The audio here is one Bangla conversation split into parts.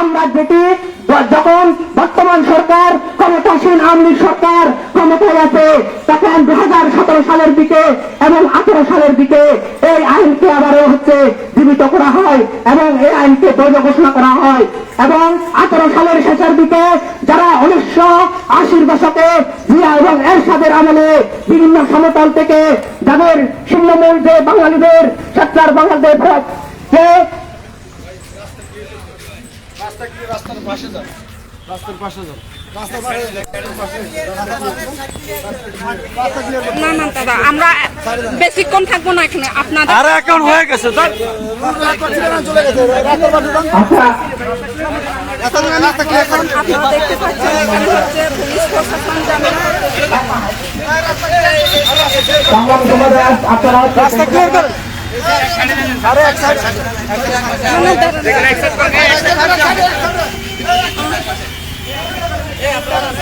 আমরা যেটি যখন বর্তমান সরকার ক্ষমতাসীন আওয়ামী সরকার ক্ষমতায় আছে, তখন দু হাজার সতেরো সালের দিকে এবং আঠারো সালের দিকে এই আইনকে আবারও হচ্ছে জীবিত করা হয় এবং এই আইনকে বৈধ ঘোষণা করা হয়। এবং আঠারো সালের শেষের দিকে যারা উনিশশো আশির দশকে এবং এরশাদের আমলে বিভিন্ন সমতল থেকে যাদের শূন্যমূল যে বাঙালিদের সত্যার বাঙালিদের যে রাস্তার পাশে যান রাস্তার পাশে যান না দাদা আমরা বেশিক্ষণ থাকব না এখানে আপনাদের আরে হয়ে গেছে আচ্ছা। আপনারা দেখতে পাচ্ছেন এখানে হচ্ছে পুলিশ প্রশাসন যাবে সংগ্রাম সমাজে আপনারা রাস্তা ক্লিয়ার করুন আরে এক সাইড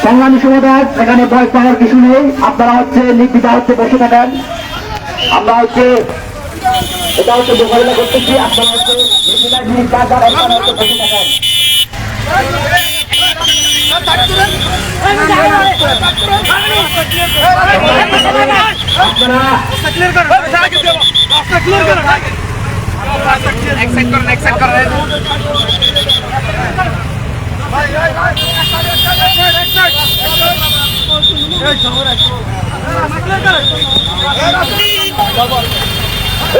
সংগ্রামী সমাজ এখানে ভয় পাওয়ার কিছু নেই। আপনারা হচ্ছে নির্বিধা হচ্ছে বসে থাকেন। আমরা হচ্ছে এটা হচ্ছে মোকাবিলা করতেছি আপনারা হচ্ছে নির্বিধায় জিনিস যা যা আপনারা হচ্ছে বসে থাকেন আপনারা ক্লিয়ার করুন রাস্তা ক্লিয়ার করুন। এক্সাইট করুন এক্সাইট করুন। লড়াই লড়াই লড়াই চাই লড়াই লড়াই লড়াই চাই এই আমাদের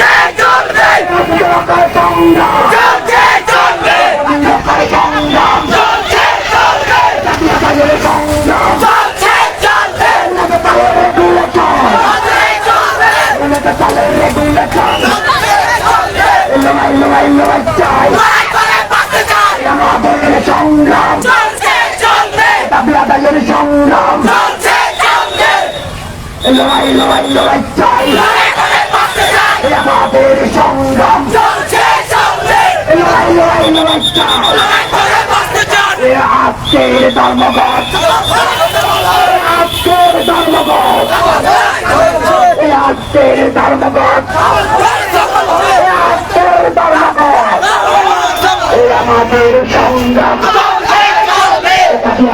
লড়াই লড়াই লড়াই চাই আমাদের সংগ্রাম এই লড়াই লড়াই লড়াই চাই আজকের ধর্মঘট আজকের ধর্মঘট আজকের ধর্মঘট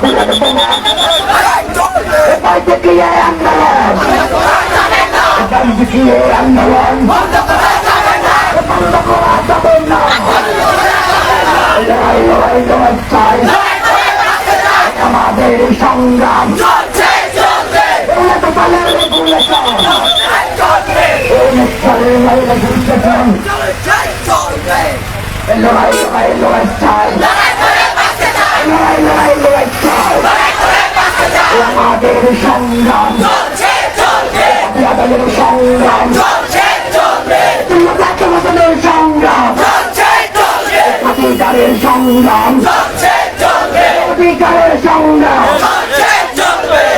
পুলিশ হয়েছে আন্দোলন বন্ধ করা যাবে না লড়াই লড়াই লড়াই চাই আমাদের সংগ্রাম উন্নত কালের রেগুলেশন উন্নত কালের রেগুলেশন লড়াই লড়াই লড়াই চাই লড়াই লড়াই লড়াই চাই আমাদের সংগ্রাম আমাদের সংগ্রাম আমাদের সংগ্রাম অধিকারের সংগ্রাম অধিকারের সংগ্রাম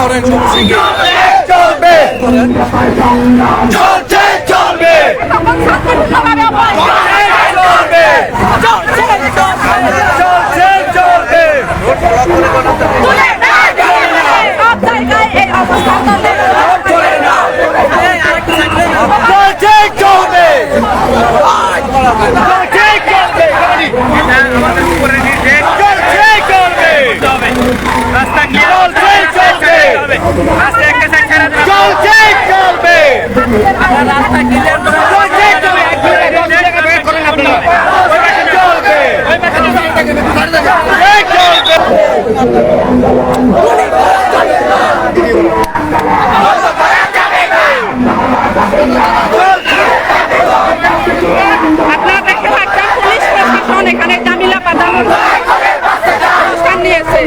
করেন সবসিকে চলবে। চলছে চলবে। চলছে চলবে চলছে চলবে। চলবে একটা সাইড ছেড়ে দেবে। চলবে। রাস্তা ক্লিয়ার করে চলছেই চলবে। এক জায়গায় বের করেন আপনারা। চলবে। ওই পাশে চলবে। আপনারা দেখতে পাচ্ছেন পুলিশ প্রশাসন এখানে জামিলা বাঁধানোর নিয়েছে।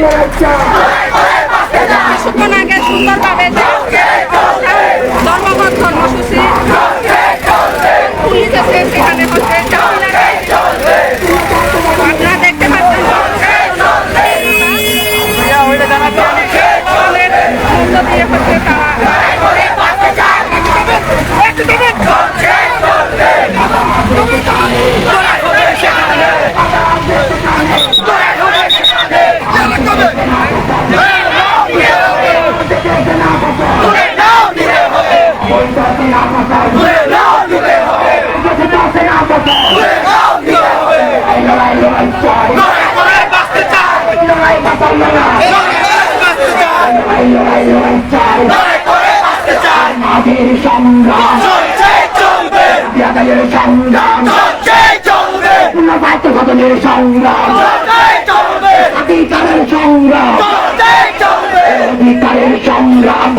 কিছুক্ষণ আগে সুন্দরভাবে ধর্মঘট কর্মসূচি পুলিশ এসে সেখানে হচ্ছে আপনারা দেখতে পাচ্ছেন দিয়ে হচ্ছে আমাদের সংগ্রাম বিয়াদের সংগ্রাম পুনর্বাহিত সদনের সংগ্রাম অধিকারের সংগ্রাম অধিকারের সংগ্রাম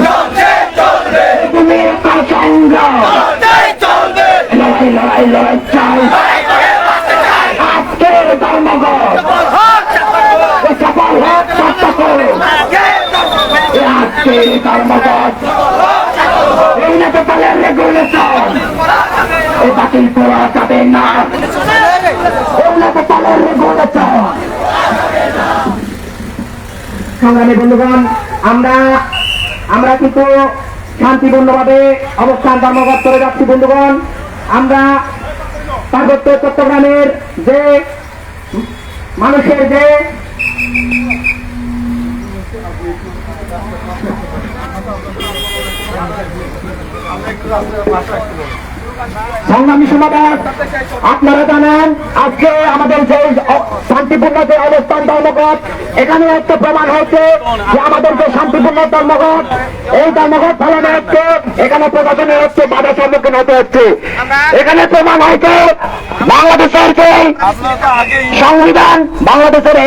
ভূমিকার সংগ্রাম লড়াই লড়াই লড়াই চাই আজকের ধর্মঘট সংগ্রামী বন্ধুগণ, আমরা আমরা কিন্তু শান্তিপূর্ণভাবে অবস্থান ধর্মঘট করে যাচ্ছি, বন্ধুগণ। আমরা পার্বত্য চট্টগ্রামের যে মানুষের যে সংগ্রামী সমাবেশ আপনারা জানেন আজকে আমাদের যে শান্তিপূর্ণ যে অবস্থান ধর্মঘট। এখানে একটা প্রমাণ হয়েছে যে আমাদের যে শান্তিপূর্ণ ধর্মঘট, এই ধর্মঘট পালনে হচ্ছে, এখানে প্রশাসনের হচ্ছে বাধা সম্মুখীন হতে হচ্ছে। এখানে প্রমাণ হয়েছে বাংলাদেশের যে সংবিধান, বাংলাদেশের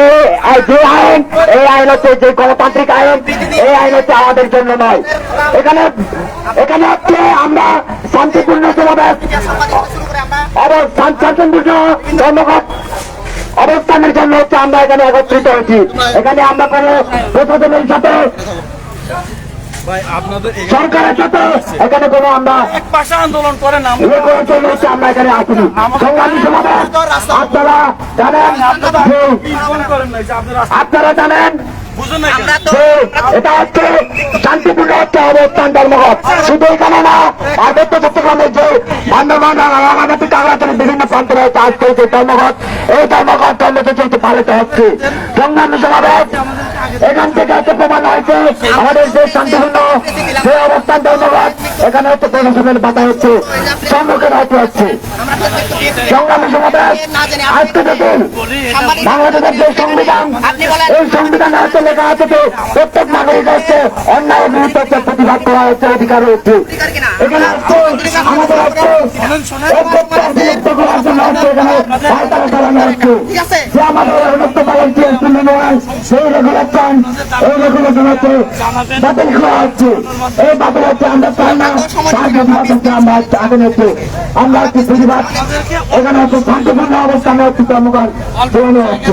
যে আইন, এই আইন হচ্ছে যে গণতান্ত্রিক আইন, এই আইন হচ্ছে আমাদের জন্য নয়। এখানে এখানে হচ্ছে আমরা শান্তিপূর্ণ সমাবেশ অবস্থান শান্তিপূর্ণ ধর্মঘট অবস্থানের জন্য হচ্ছে আমরা এখানে একত্রিত হয়েছি। এখানে আমরা কোনো প্রশাসনের সাথে সরকারের সাথে এখানে কোনো আমরা আন্দোলন করেন আমরা ইয়ে এখানে আসিনি। সংগ্রামী সমাবেশ আপনারা জানেন আপনারা জানেন এটা হচ্ছে শান্তিপূর্ণ হচ্ছে অবস্থান ধর্মঘট। শুধু এখানে না পার্বত্য চট্টগ্রামের যে বান্ধবান রাঙামাটি কাগড়াচলের বিভিন্ন প্রান্ত রয়েছে আজকে যে ধর্মঘট এই ধর্মঘট কর্মসূচি হচ্ছে পালিত হচ্ছে। সংগ্রামী সমাবেশ এখান থেকে হচ্ছে প্রমাণ হয়েছে আমাদের যে শান্তিপূর্ণ যে অবস্থান ধর্মঘট এখানে হচ্ছে প্রশাসনের বাধা হচ্ছে সম্মুখীন হতে হচ্ছে। সংগ্রামী সমাবেশ আজকে দেখুন বাংলাদেশের যে সংবিধান এই সংবিধানে হচ্ছে লেখা আছে যে প্রত্যেক নাগরিক হচ্ছে অন্যায় বিরুদ্ধে হচ্ছে প্রতিবাদ করা হচ্ছে অধিকার রয়েছে এখানে আমাদের যে আমাদের পালন সেই রেগুলেশন এই রেগুলেশন হচ্ছে বাতিল করা হচ্ছে এই বাতিল হচ্ছে আমরা চাই না আমরা হচ্ছে প্রতিবাদ এখানে হচ্ছে শান্তিপূর্ণ অবস্থানে হচ্ছে কর্মকার হচ্ছে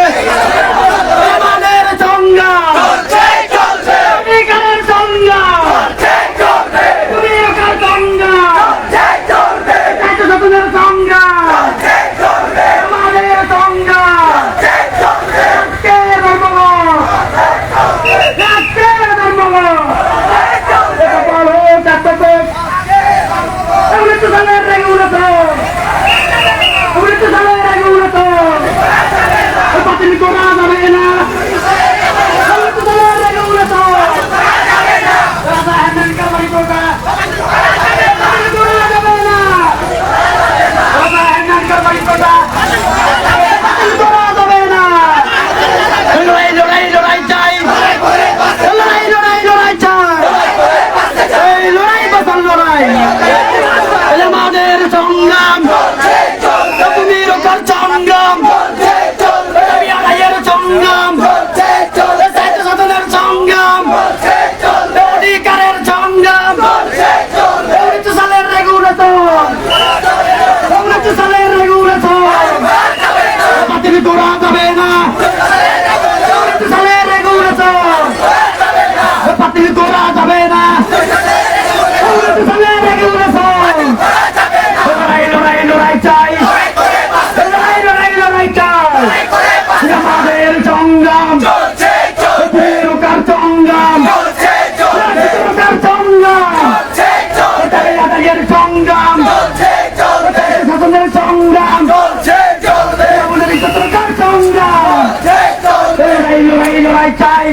লড়াই চাই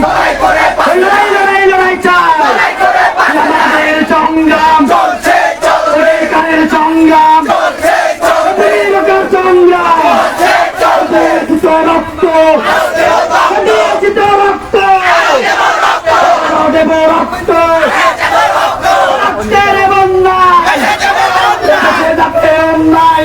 লড়াই লড়াই লড়াই চাই আমাদের সংগ্রাম সরকারের সংগ্রাম সংগ্রাম রক্ত রক্ত দেব রক্ত রক্তের বন্যা রক্তের অন্যায়